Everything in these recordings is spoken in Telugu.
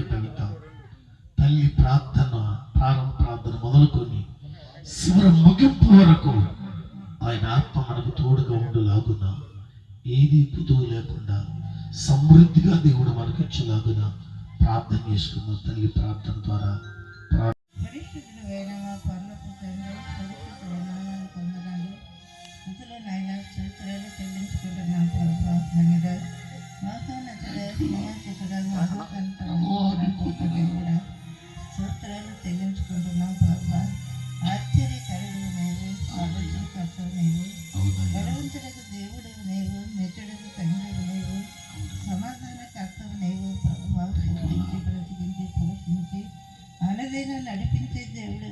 మొదటి పండిత తల్లి ప్రార్థన ప్రారంభ ప్రార్థన మొదలుకొని శివర ముగింపు వరకు ఆయన ఆత్మ మనకు తోడుగా ఉండులాగున ఏది పుదువు లేకుండా సమృద్ధిగా దేవుడు మనకు ఇచ్చేలాగున ప్రార్థన చేసుకున్నాం తల్లి ప్రార్థన ద్వారా చెల్లించుకుంటున్నాం. ప్రభావ మాతో నచ్చలేదు నియాసితుడ మహోకంఠ దేవుడా సూత్రాలు చెల్లించుకుంటున్నాం ప్రభా. ఆశ్చర్యకరుడు నీవు ఆలోచనకర్తవు నీవు. బలవంతులకు దేవుడు నీవు. మెచ్చుడుకు తండ్రి నీవు శోధించి బ్రతికించి పోషించి అనదైనా నడిపించే దేవుడు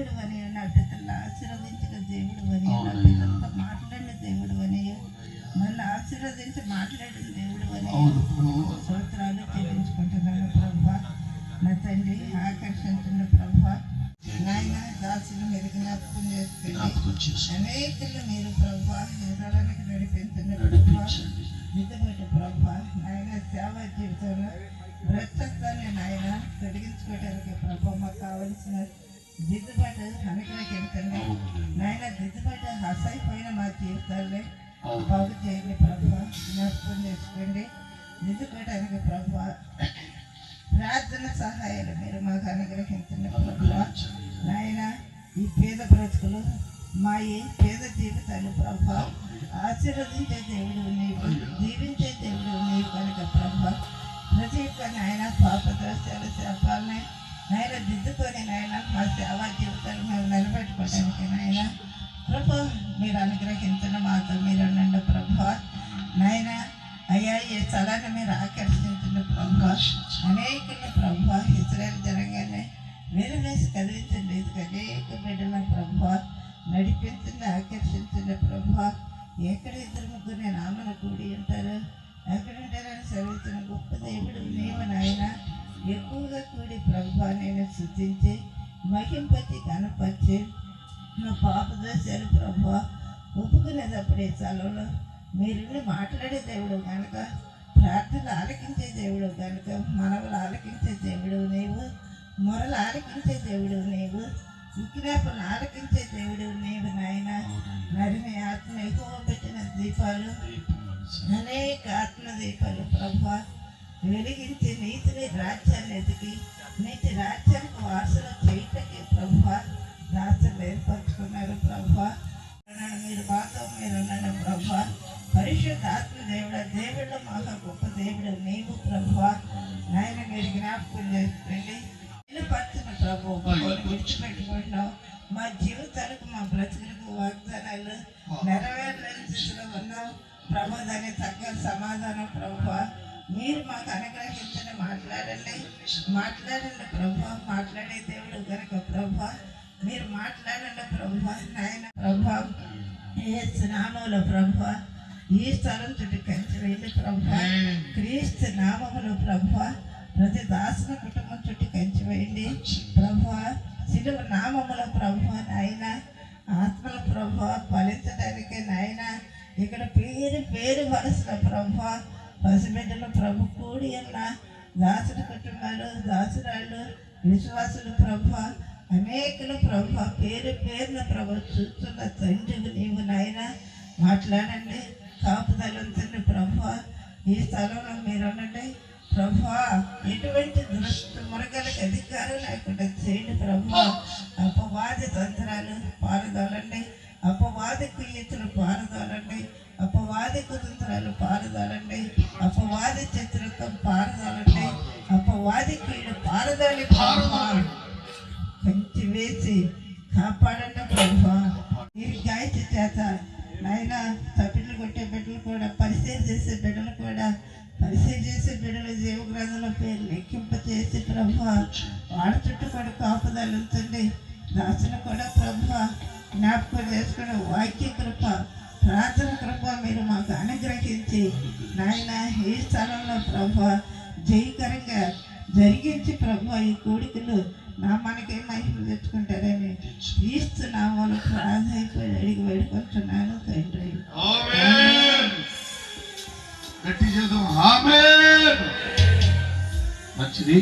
దేవుడు అని నా పితల ఆశీర్వదించిన దేవుడు అని నా మాట్లాడిన దేవుడు అని నన్ను ఆశీర్వదించి మాట్లాడిన దేవుడు అని. స్తోత్రాలు చెల్లించుకుంటున్నాను ప్రభా. నా తండ్రి ఆకర్షించిన ప్రభా. నాయన దాసులు మీరు జ్ఞాపకం చేసుకుని అనేకులు మీరు ప్రభా ఎదడానికి నడిపించిన ప్రభా. నిజమైన ప్రభా. నాయన సేవ జీవితంలో భ్రష్టత్వాన్ని నాయన తొలగించుకోవడానికి ప్రభా మాకు కావలసిన దిద్దుబాటు అనుగ్రహించండి అవును నాయన దిద్దుబాటు అసైపోయిన మా జీవితాల్లో బాగు చేయండి ప్రభు. జ్ఞాపకం చేసుకోండి. దిద్దుకోవడానికి ప్రభు. ప్రార్థన సహాయాలు మీరు మాకు అనుగ్రహించండి ప్రభు. నాయన ఈ పేద బ్రతుకులు మా ఈ పేద జీవితాలు ప్రభు. ఆశీర్వదించే దేవుడు నీవు దీవించే దేవుడు నీవు కనుక ప్రభు. ప్రతి ఒక్క నాయన పాప దోషాలు శాపాలని నాయన దిద్దుకొని నాయన మా సేవా జీవితాలు మేము నిలబెట్టుకోవడానికి నాయన. ప్రభు మీరు అనుగ్రహించిన మాతో మీరు ఉండండి ప్రభు. నాయన అయ్యా ఈ స్థలాన్ని మీరు ఆకర్షించండి ప్రభు. అనేకుల ప్రభు ఇస్రాయల్ జరగానే మీరు వేసి కదిలించండి. ఇది అనేక బిడ్డలను ప్రభు నడిపించండి ఆకర్షించండి ప్రభు. ఎక్కడ ఇద్దరు ముగ్గురు నామను కూడి ఉంటారు? ఎక్కడ ఉంటారని సెలవుతున్న గొప్ప దేవుడు నీవు నాయన. ఎక్కువగా కూడి ప్రభా నేను శుద్ధించి మహింపతి కనపరిచి నా పాప దోషాలు ప్రభా ఒప్పుకునేటప్పుడు స్థలంలో మీరు మాట్లాడే దేవుడు కనుక ప్రార్థనలు ఆలకించే దేవుడు కనుక మనవలు ఆలకించే దేవుడు నీవు మొరలు ఆలకించే దేవుడు నీవు విజ్ఞాపనలు ఆలకించే దేవుడు నీవు నాయన. నరిని ఆత్మ ఎక్కువ పెట్టిన దీపాలు అనేక ఆత్మ దీపాలు ప్రభా వెలిగించి నీతిని రాజ్యాన్ని ఎదిగి నీతి రాజ్యానికి వాసన చేయటకి ప్రభా రాష్ట్రం ఏర్పరచుకున్నారు ప్రభా మీరు మాతో మీరు ఉన్నాడు ప్రభా పరిశుద్ధ ఆత్మ దేవుడు దేవుడు మాకు గొప్ప దేవుడు నీవు ప్రభా నాయన మీరు జ్ఞాపకం చేసుకోండి. పచ్చిన ప్రభు విడిచిపెట్టుకుంటున్నాం. మా జీవితాలకు మా బ్రతుకులకు వాగ్దానాలు నెరవేరలేని స్థితిలో ఉన్నాం. ప్రభు దానికి తగ్గ సమాధానం ప్రభు మీరు మాకు అనుగ్రహించని మాట్లాడండి. మాట్లాడండి ప్రభు మాట్లాడే దేవుడు కనుక ప్రభు మీరు మాట్లాడండి ప్రభు నాయన ప్రభు ఏ నామంలో ప్రభు ఈ స్థలం చుట్టూ కంచి వెళ్ళి ప్రభు క్రీస్తు నామములో ప్రభు ప్రతి దాసుల కుటుంబం చుట్టూ కంచి వేయండి ప్రభు సిలువ నామముల ప్రభు నాయన ఆత్మల ప్రభు ఫలించడానికి నాయన ఇక్కడ పేరు పేరు వలసిన ప్రభు పసిబిడ్డల ప్రభు కూడి ఉన్న దాసుడు కుటుంబాలు దాసురాళ్ళు విశ్వాసులు ప్రభు అనేకులు ప్రభు పేరు పేరున ప్రభు చూస్తున్న తండ్రి నీవు నాయన. మాట్లాడండి. కాపుదల ఉంచండి ప్రభు. ఈ స్థలంలో మీరు ఉండండి ప్రభా ఎటువంటి దుష్ట మురగలకు అధికారం లేకుండా చేయండి ప్రభా. అపవాది తంత్రాలు పారదోలండి. అపవాది కుయ్యతులు పారదోలండి. అపవాది కుతంత్రాలు పారదాలండి అపవాది చిత్రత్వం పారదాలండి అపవాది కీడు పారదాలి కంచి వేసి కాపాడండి ప్రభా ఈ గాయత్రి చేత నాయన తప్పిళ్ళు కొట్టే బిడ్డలు కూడా పరిచయం చేసే బిడ్డలు కూడా పరిచయం చేసే బిడ్డలు జీవగ్రంథంలో పేరు లెక్కింప చేసి ప్రభా వాడ చుట్టూ కూడా కాపుదలు ఉంచండి. దాసులు కూడా ప్రభా జ్ఞాపకం చేసుకునే వాక్య కృప ప్రార్థన కృప మీరు మాకు అనుగ్రహించి నాయన ఈ స్థలంలో ప్రభా జయకరంగా జరిగించి ప్రభా ఈ కోడికలు నా మనకే మహిమ తెచ్చుకుంటారని తీస్తున్నామని ప్రాధాయపడి అడిగి వేడుకుంటున్నాను తండ్రి. మంచిది.